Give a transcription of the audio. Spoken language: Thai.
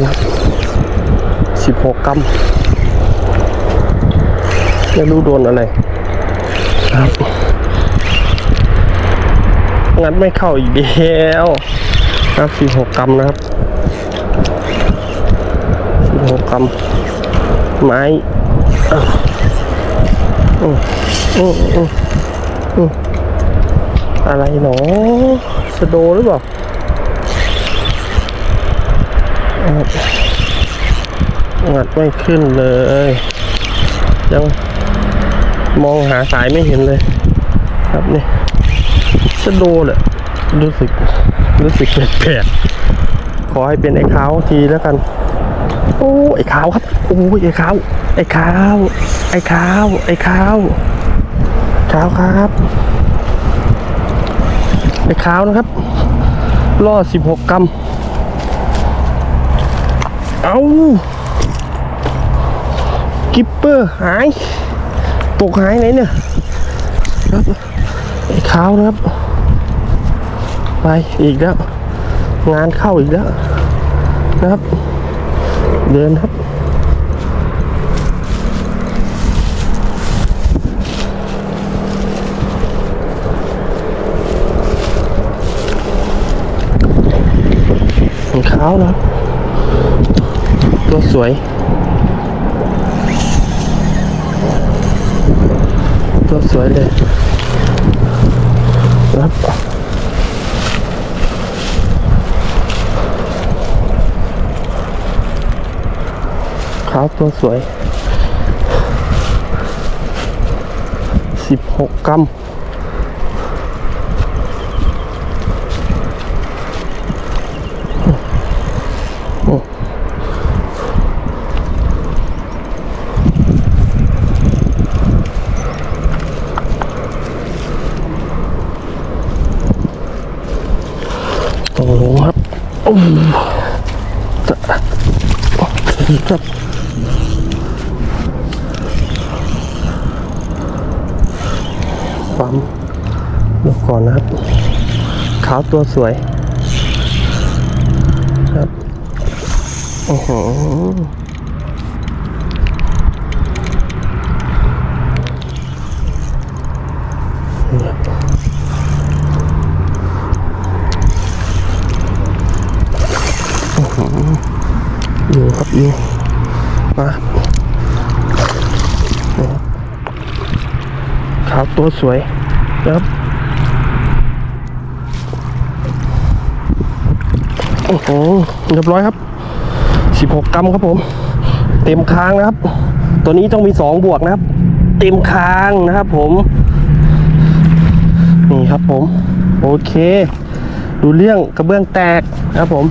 นสิบหกกรัมไม่รู้โดนอะไรครับงัดไม่เข้าอีกแล้วครับสิบหกกรัมนะครับสิบหกกรัมไม้อืมอืมอืมอืมอะไรหนอสะโดหรือเปล่า งัดงัดไม่ขึ้นเลย ยังมองหาสายไม่เห็นเลย ครับนี่จะโดนแหละรู้สึก รู้สึกแปลกๆขอให้เป็นไอ้ขาวทีแล้วกัน โอ้ไอ้ขาวครับ โอ้ยไอ้ขาวไอ้ขาวไอ้ขาวไอ้ขาวขาวครับไอ้ขาวนะครับล่อสิบหกกรัม เอากิปเปอร์หาย ตกหายไหนเนี่ยครับไอ้ขาวนะครับ ไปอีกแล้ว งานเข้าอีกแล้วนะครับ เดินครับของขาว นะครับตัวสวยตัวสวยเลยครับขาวตัวสวยสิบหกกรัม ครับโอ้จะจะปั๊มดูก่อนนะครับ ขาวตัวสวย ครับ โอ้โหนี่ครับ อยู่ครับอยู่มาขาวตัวสวยนะครับโอ้โหเรียบร้อยครับ 16 กรัมครับผม เต็มค้างนะครับ ตัวนี้ต้องมี 2 บวกนะครับ เต็มค้างนะครับผม นี่ครับผม โอเค ดูเรื่องกระเบื้องแตกนะครับผม